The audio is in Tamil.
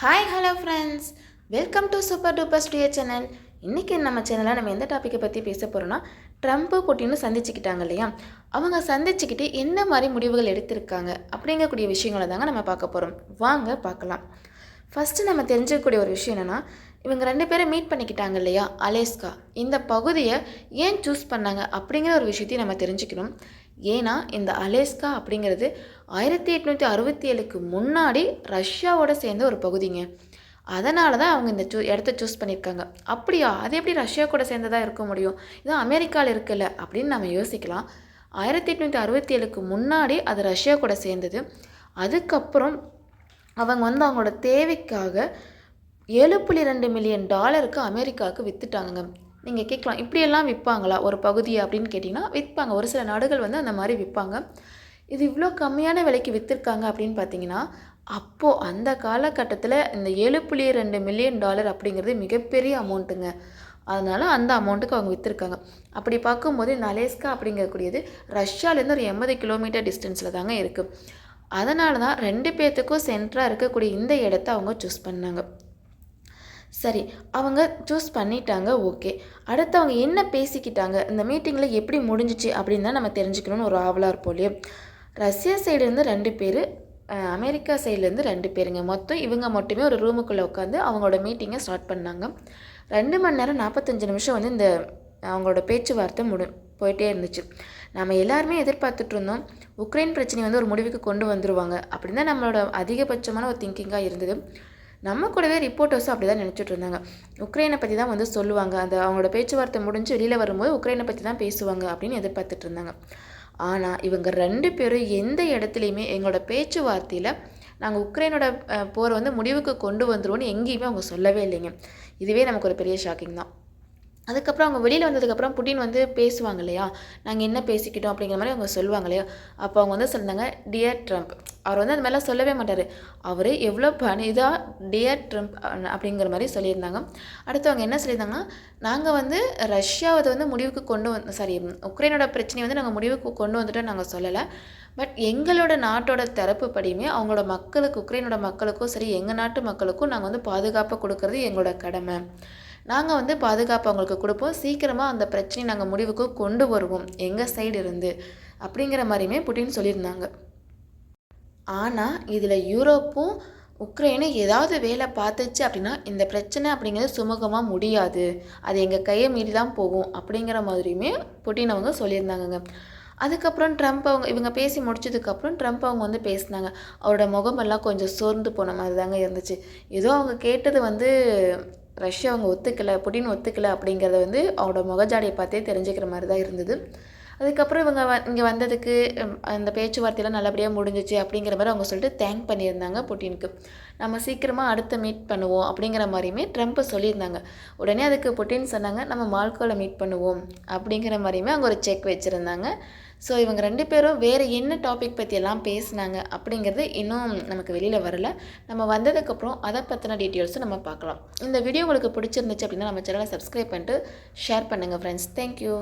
Hi hello friends welcome to super duper studio channel இன்றைக்கி நம்ம சேனலில் நம்ம எந்த டாப்பிக்கை பற்றி பேச போகிறோன்னா ட்ரம்ப்பு புட்டினும் சந்திச்சுக்கிட்டாங்க இல்லையா? அவங்க சந்திச்சுக்கிட்டு என்ன மாதிரி முடிவுகள் எடுத்திருக்காங்க அப்படிங்கக்கூடிய விஷயங்களை தாங்க நம்ம பார்க்க போகிறோம் வாங்க பார்க்கலாம். ஃபஸ்ட்டு நம்ம தெரிஞ்சுக்கக்கூடிய ஒரு விஷயம் என்னென்னா இவங்க ரெண்டு பேரும் மீட் பண்ணிக்கிட்டாங்க இல்லையா? அலேஸ்கா இந்த பகுதியை ஏன் சூஸ் பண்ணாங்க அப்படிங்கிற ஒரு விஷயத்தையும் நம்ம தெரிஞ்சுக்கணும். ஏன்னா இந்த அலேஸ்கா அப்படிங்கிறது ஆயிரத்தி எட்நூற்றி அறுபத்தி ஏழுக்கு முன்னாடி ரஷ்யாவோட சேர்ந்த ஒரு பகுதிங்க. அதனால தான் அவங்க இந்த சூ இடத்த சூஸ் பண்ணியிருக்காங்க. அப்படியா? அது எப்படி ரஷ்யா கூட சேர்ந்ததாக இருக்க முடியும்? இது அமெரிக்காவில் இருக்குல்ல அப்படின்னு நம்ம யோசிக்கலாம். ஆயிரத்தி எட்நூற்றி அறுபத்தி ஏழுக்கு முன்னாடி அது ரஷ்யா கூட சேர்ந்தது. அதுக்கப்புறம் அவங்க வந்து அவங்களோட தேவைக்காக ஏழு புள்ளி ரெண்டு மில்லியன் டாலருக்கு அமெரிக்காவுக்கு விற்றுட்டாங்க நீங்கள் கேட்கலாம் இப்படியெல்லாம் விற்பாங்களா? ஒரு பகுதியை அப்படின்னு கேட்டிங்கன்னா விற்பாங்க. ஒரு சில நாடுகள் வந்து அந்த மாதிரி விற்பாங்க. இது இவ்வளோ கம்மியான விலைக்கு விற்றுருக்காங்க அப்படின்னு பார்த்தீங்கன்னா அப்போது அந்த காலகட்டத்தில் இந்த ஏழு புள்ளி ரெண்டு மில்லியன் டாலர் அப்படிங்கிறது மிகப்பெரிய அமௌண்ட்டுங்க அதனால் அந்த அமௌண்ட்டுக்கு அவங்க விற்றுருக்காங்க அப்படி பார்க்கும்போது இந்த அலேஸ்கா அப்படிங்கக்கூடியது ரஷ்யாலேருந்து ஒரு எண்பது கிலோமீட்டர் டிஸ்டன்ஸில் தாங்க இருக்குது அதனால தான் ரெண்டு பேர்த்துக்கும் சென்டராக இருக்கக்கூடிய இந்த இடத்த அவங்க சூஸ் பண்ணாங்க. சரி அவங்க சூஸ் பண்ணிட்டாங்க ஓகே அடுத்து அவங்க என்ன பேசிக்கிட்டாங்க இந்த மீட்டிங்கில் எப்படி முடிஞ்சிச்சு அப்படின்னு தான் நம்ம தெரிஞ்சுக்கணும்னு ஒரு ஆவலாக இருப்போம் இல்லையா? ரஷ்யா சைடுலேருந்து ரெண்டு பேர் அமெரிக்கா சைட்லேருந்து ரெண்டு பேருங்க. மொத்தம் இவங்க மட்டுமே ஒரு ரூமுக்குள்ளே உட்காந்து அவங்களோட மீட்டிங்கை ஸ்டார்ட் பண்ணாங்க. ரெண்டு மணி நேரம் நாற்பத்தஞ்சு நிமிஷம் வந்து இந்த அவங்களோட பேச்சுவார்த்தை முடி போயிட்டே இருந்துச்சு. நம்ம எல்லாருமே எதிர்பார்த்துட்டு இருந்தோம் உக்ரைன் பிரச்சனை வந்து ஒரு முடிவுக்கு கொண்டு வந்துருவாங்க அப்படின்னு தான் நம்மளோட அதிகபட்சமான ஒரு திங்கிங்காக இருந்தது. நம்ம கூடவே ரிப்போர்ட்டர்ஸும் அப்படி தான் நினச்சிட்டு இருந்தாங்க. உக்ரைனை பற்றி தான் வந்து சொல்லுவாங்க. அந்த அவங்களோட பேச்சுவார்த்தை முடிஞ்சு வெளியில் வரும்போது உக்ரைனை பற்றி தான் பேசுவாங்க அப்படின்னு எதிர்பார்த்துட்டு இருந்தாங்க. ஆனால் இவங்க ரெண்டு பேரும் எந்த இடத்துலையுமே எங்களோட பேச்சுவார்த்தையில் நாங்கள் உக்ரைனோட போரை வந்து முடிவுக்கு கொண்டு வந்துருவோம்னு எங்கேயுமே அவங்க சொல்லவே இல்லைங்க. இதுவே நமக்கு ஒரு பெரிய ஷாக்கிங் தான். அதுக்கப்புறம் அவங்க வெளியில் வந்ததுக்கப்புறம் புட்டின் வந்து பேசுவாங்க இல்லையா? நாங்கள் என்ன பேசிக்கிட்டோம் அப்படிங்கிற மாதிரி அவங்க சொல்லுவாங்க இல்லையா? அப்போ அவங்க வந்து சொன்னாங்க டியர் ட்ரம்ப் அவர் வந்து அந்த மாதிரிலாம் சொல்லவே மாட்டார். அவர் எவ்வளோ பணிதாக டியர் ட்ரம்ப் அப்படிங்கிற மாதிரி சொல்லியிருந்தாங்க. அடுத்து அவங்க என்ன சொல்லியிருந்தாங்கன்னா நாங்கள் வந்து ரஷ்யாவை வந்து முடிவுக்கு கொண்டு வந்து சாரி உக்ரைனோட பிரச்சனையை வந்து நாங்கள் முடிவுக்கு கொண்டு வந்துட்டோம் நாங்கள் சொல்லலை. பட் எங்களோட நாட்டோட தரப்பு படியுமே அவங்களோட மக்களுக்கு உக்ரைனோட மக்களுக்கும் சரி எங்கள் நாட்டு மக்களுக்கும் நாங்கள் வந்து பாதுகாப்பாக கொடுக்கறது எங்களோட கடமை. நாங்கள் வந்து பாதுகாப்பு அவங்களுக்கு கொடுப்போம். சீக்கிரமாக அந்த பிரச்சனையை நாங்கள் முடிவுக்கு கொண்டு வருவோம். எங்கள் சைடு இருந்து. அப்படிங்கிற மாதிரியுமே புட்டின் சொல்லியிருந்தாங்க. ஆனால் இதில் யூரோப்பும் உக்ரைனும் ஏதாவது வேலை பார்த்துச்சு அப்படின்னா இந்த பிரச்சனை அப்படிங்கிறது சுமூகமாக முடியாது. அது எங்கள் கையை மீறி தான் போகும். அப்படிங்கிற மாதிரியுமே புட்டின் அவங்க சொல்லியிருந்தாங்கங்க. அதுக்கப்புறம் ட்ரம்ப் அவங்க இவங்க பேசி முடிச்சதுக்கப்புறம் ட்ரம்ப் அவங்க வந்து பேசினாங்க. அவரோட முகமெல்லாம் கொஞ்சம் சோர்ந்து போன மாதிரி தாங்க இருந்துச்சு. ஏதோ அவங்க கேட்டது வந்து ரஷ்யா அவங்க ஒத்துக்கலை புட்டின் ஒத்துக்கலை அப்படிங்கிறத வந்து அவங்களோட முகஜாடியை பார்த்தே தெரிஞ்சுக்கிற மாதிரி தான் இருந்தது. அதுக்கப்புறம் இவங்க வ இங்கே வந்ததுக்கு அந்த பேச்சுவார்த்தையெல்லாம் நல்லபடியாக முடிஞ்சிச்சு அப்படிங்கிற மாதிரி அவங்க சொல்லிட்டு தேங்க் பண்ணியிருந்தாங்க புட்டினுக்கு. நம்ம சீக்கிரமாக அடுத்த மீட் பண்ணுவோம் அப்படிங்கிற மாதிரியுமே ட்ரம்ப்பை சொல்லியிருந்தாங்க. உடனே அதுக்கு புட்டின் சொன்னாங்க நம்ம மால்கோவில் மீட் பண்ணுவோம் அப்படிங்கிற மாதிரியுமே அங்கே ஒரு செக் வச்சுருந்தாங்க. ஸோ இவங்க ரெண்டு பேரும் வேறு என்ன டாபிக் பற்றியெல்லாம் பேசினாங்க அப்படிங்கிறது இன்னும் நமக்கு வெளியில் வரல. நம்ம வந்ததுக்கப்புறம் அதை பற்றின டீட்டெயில்ஸும் நம்ம பார்க்கலாம். இந்த வீடியோ உங்களுக்கு பிடிச்சிருந்துச்சு அப்படின்னா நம்ம சேனலை சப்ஸ்கிரைப் பண்ணிட்டு ஷேர் பண்ணுங்கள் ஃப்ரெண்ட்ஸ் தேங்க்யூ